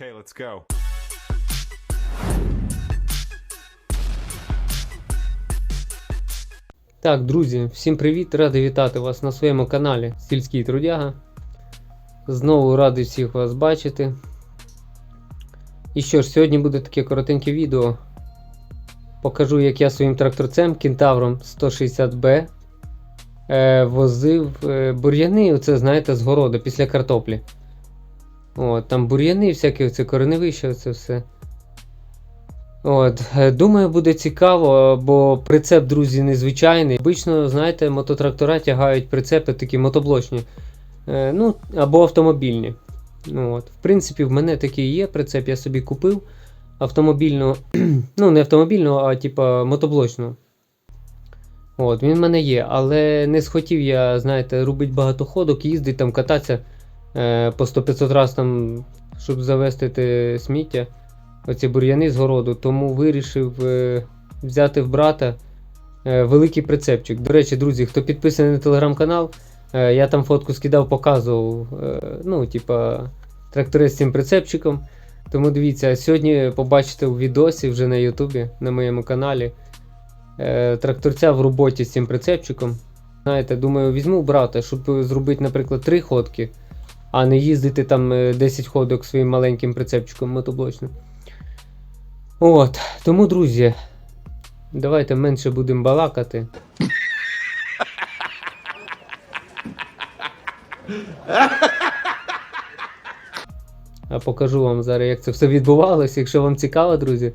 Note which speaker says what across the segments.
Speaker 1: Okay, let's go.
Speaker 2: Так, друзі, всім привіт! Радий вітати вас на своєму каналі Сільський Трудяга. Знову радий всіх вас бачити. І що ж, сьогодні буде таке коротеньке відео. Покажу, як я своїм тракторцем Кентавром 160B е, возив е, бур'яни, оце, знаєте, з городу після картоплі. От, там бур'яни, всякі оце кореневище, оце все. От, е, думаю, буде цікаво, бо прицеп, друзі, незвичайний. Обично, знаєте, мототрактора тягають прицепи такі мотоблочні, е, ну, або автомобільні. Ну, От. В принципі, в мене такий є прицеп, я собі купив автомобільного, ну, не автомобільного, а типа мотоблочного. От, він в мене є, але не схотів я, знаєте, робити багато ходок, їздити там, кататися по 100-500 разів, там, щоб завести сміття оці бур'яни з городу, тому вирішив е, взяти в брата е, великий прицепчик. До речі, друзі, хто підписаний на телеграм-канал, е, я там фотку скидав, показував. Е, ну, типа, трактори з цим прицепчиком. Тому дивіться, сьогодні побачите у відосі вже на Ютубі, на моєму каналі. Е, тракторця в роботі з цим прицепчиком. Знаєте, думаю, візьму брата, щоб зробити, наприклад, 3 ходки, а не їздити там е, 10 ходок своїм маленьким прицепчиком мотоблочним. От, тому, друзі, давайте менше будемо балакати. А покажу вам зараз, як це все відбувалося. Якщо вам цікаво, друзі.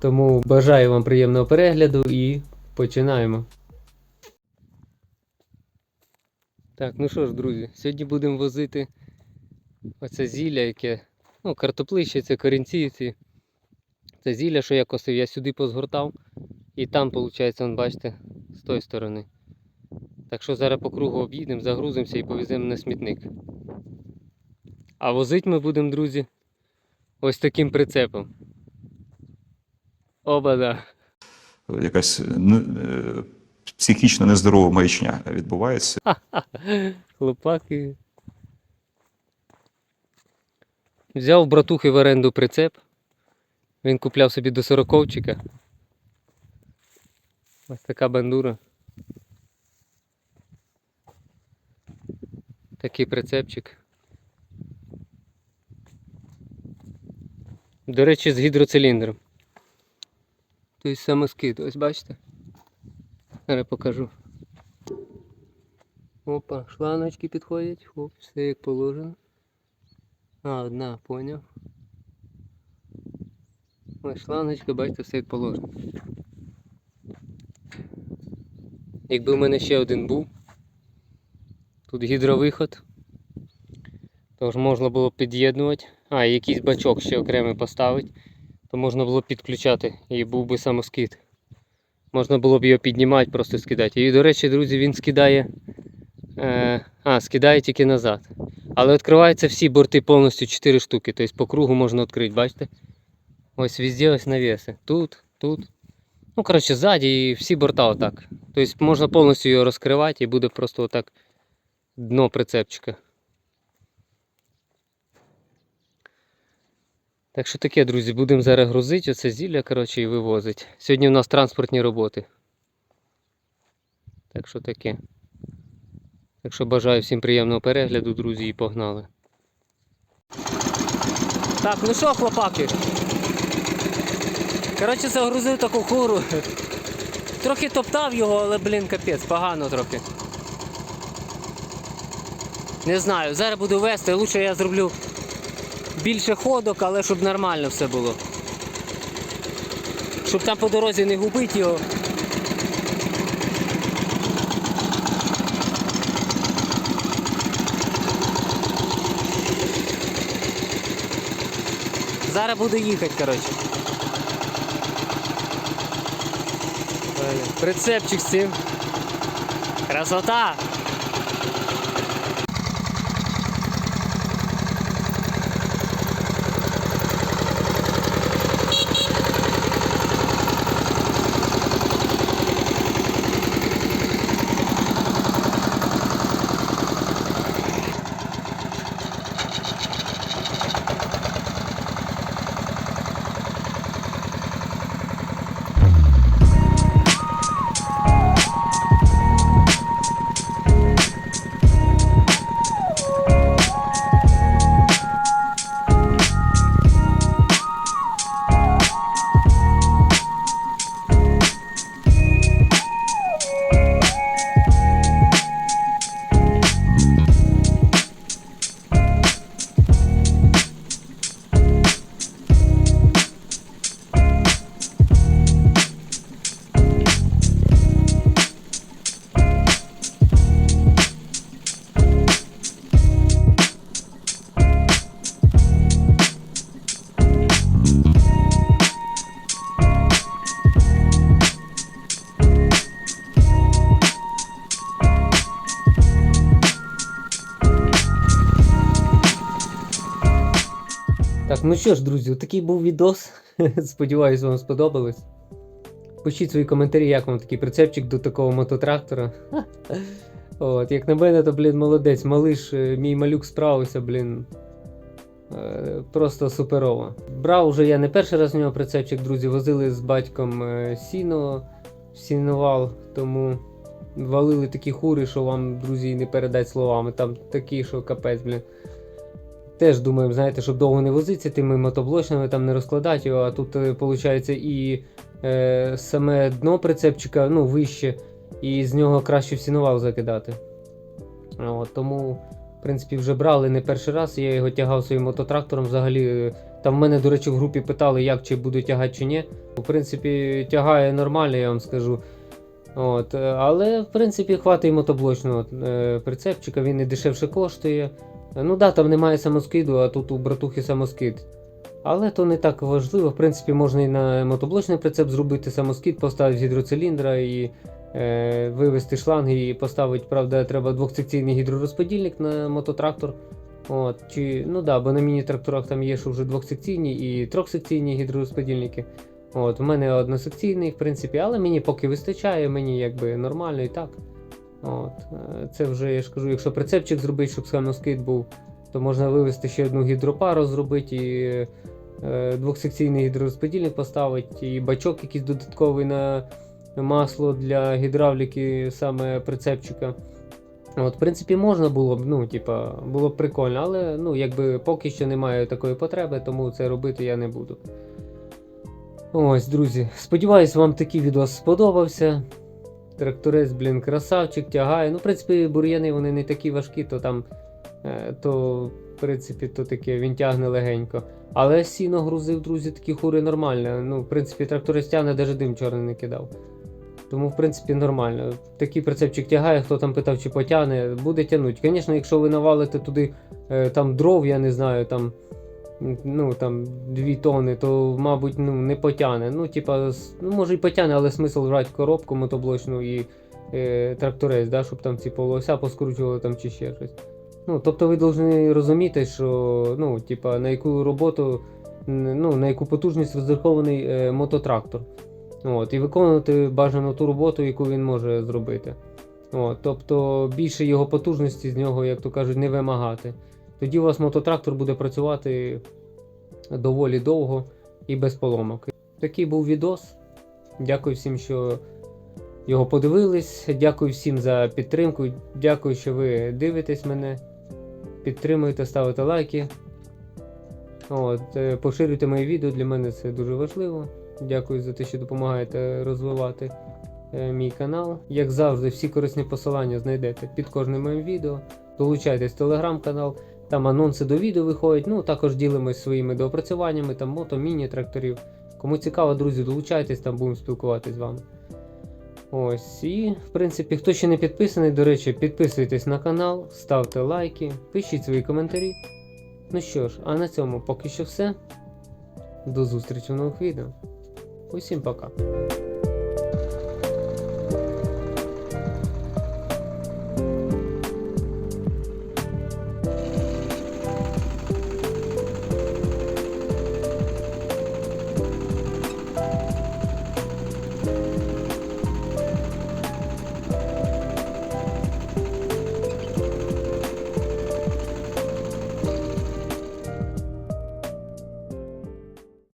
Speaker 2: Тому бажаю вам приємного перегляду і починаємо. Так, ну що ж, друзі, сьогодні будемо возити оце зілля, яке. Ну, картоплище, це корінці ці. Це зілля, що я косив, я сюди позгортав. І там, виходить, вон, бачите, з тої сторони. Так що зараз по кругу об'їдемо, загрузимося і повеземо на смітник. А возити ми будемо, друзі, ось таким прицепом. Оба-да.
Speaker 3: якась не- е, психічно нездорова маячня відбувається.
Speaker 2: Хлопаки. Взяв братухи в оренду прицеп. Він купляв собі до сороковчика. Ось така бандура. Такий прицепчик. До речі, з гідроциліндром. Тобто самоскид, ось бачите? Зараз покажу. Опа, шланочки підходять, хоп, все як положено. А, одна, поняв. Ось шланочка, бачите, все як положено. Якби в мене ще один був, тут гідровиход, то ж можна було під'єднувати. А, якийсь бачок ще окремий поставити, то можна було підключати і був би самоскид. Можна було б його піднімати, просто скидати. І, до речі, друзі, він скидає. Е, а, скидає тільки назад. Але відкриваються всі борти повністю 4 штуки. Тобто по кругу можна відкрити, бачите? Ось везде ось навіси. Тут, тут. Ну, коротше, ззаді і всі борта отак. Тобто можна повністю його розкривати і буде просто отак дно прицепчика. Так що таке, друзі, будемо зараз грузити оце зілля, коротше, і вивозити. Сьогодні у нас транспортні роботи. Так що таке. Так що бажаю всім приємного перегляду, друзі, і погнали. Так, ну що, хлопаки? Коротше, загрузив таку куру. Трохи топтав його, але, блін, капець, погано трохи. Не знаю, зараз буду вести, лучше я зроблю більше ходок, але щоб нормально все було. Щоб там по дорозі не губити його. Зараз буду їхати, коротше. Прицепчик з цим. Красота! Ну що ж, друзі, такий був відос. Сподіваюсь, вам сподобалось. Пишіть свої коментарі, як вам такий прицепчик до такого мототрактора. От, як на мене, то, блін, молодець, малиш, е, мій малюк справився, блін. Е, Просто суперово. Брав уже я не перший раз в нього прицепчик, друзі, возили з батьком е, сіно, сіновал, тому валили такі хури, що вам, друзі, не передать словами. Там такі, що капець, блін. Теж думаємо, знаєте, щоб довго не возитися тими мотоблочними, там не розкладати його, а тут, виходить, і е, саме дно прицепчика ну, вище, і з нього краще в сіновал закидати. От, тому, в принципі, вже брали не перший раз, я його тягав своїм мототрактором. Взагалі, е, там в мене, до речі, в групі питали, як чи буду тягати чи ні. В принципі, тягає нормально, я вам скажу. От, е, але, в принципі, хватить мотоблочного е, прицепчика, він і дешевше коштує. Ну да, там немає самоскиду, а тут у братухи самоскид. Але то не так важливо. В принципі, можна і на мотоблочний прицеп зробити самоскид, поставити з гідроциліндра і е, вивести шланги і поставити, правда, треба двохсекційний гідророзподільник на мототрактор. От, чи, ну да, бо на міні-тракторах там є що вже двохсекційні і трьохсекційні гідророзподільники. От, у мене односекційний, в принципі, але мені поки вистачає, мені якби нормально і так. От, е, це вже я ж кажу, якщо прицепчик зробити, щоб самоскид був, то можна вивести ще одну гідропару зробити, і е, двохсекційний гідророзподільник поставити, і бачок якийсь додатковий на масло для гідравліки саме прицепчика. От, в принципі, можна було б, ну, типа, було б прикольно, але ну, якби поки що немає такої потреби, тому це робити я не буду. Ось, друзі, сподіваюсь, вам такий відео сподобався. Тракторець, блін, красавчик, тягає. Ну, в принципі, бур'яни вони не такі важкі, то там, е, то, в принципі, то таке, він тягне легенько. Але сіно грузив, друзі, такі хури нормально. Ну, в принципі, тракторець тягне, навіть дим чорний не кидав. Тому, в принципі, нормально. Такий прицепчик тягає, хто там питав, чи потягне, буде тягнути. Звісно, якщо ви навалите туди е, там дров, я не знаю, там. Ну, там 2 тони, то, мабуть, ну, не потягне. Ну, типа, ну, може і потягне, але смисл брати коробку мотоблочну і е, тракторець, да, щоб там ці полося поскручували там чи ще щось. Ну, тобто ви повинні розуміти, що ну, типа, на яку роботу, ну, на яку потужність розрахований е, мототрактор. От, і виконувати бажано ту роботу, яку він може зробити. От, тобто більше його потужності з нього, як то кажуть, не вимагати. Тоді у вас мототрактор буде працювати доволі довго і без поломок. Такий був відос. Дякую всім, що його подивились. Дякую всім за підтримку. Дякую, що ви дивитесь мене. Підтримуєте, ставите лайки. От, е, поширюйте мої відео, для мене це дуже важливо. Дякую за те, що допомагаєте розвивати е, мій канал. Як завжди, всі корисні посилання знайдете під кожним моїм відео. Долучайтесь в телеграм-канал, там анонси до відео виходять. Ну, також ділимось своїми доопрацюваннями, там мото, міні, тракторів. Кому цікаво, друзі, долучайтесь, там будемо спілкуватись з вами. Ось, і в принципі, хто ще не підписаний, до речі, підписуйтесь на канал, ставте лайки, пишіть свої коментарі. Ну що ж, а на цьому поки що все. До зустрічі в нових відео. Усім пока.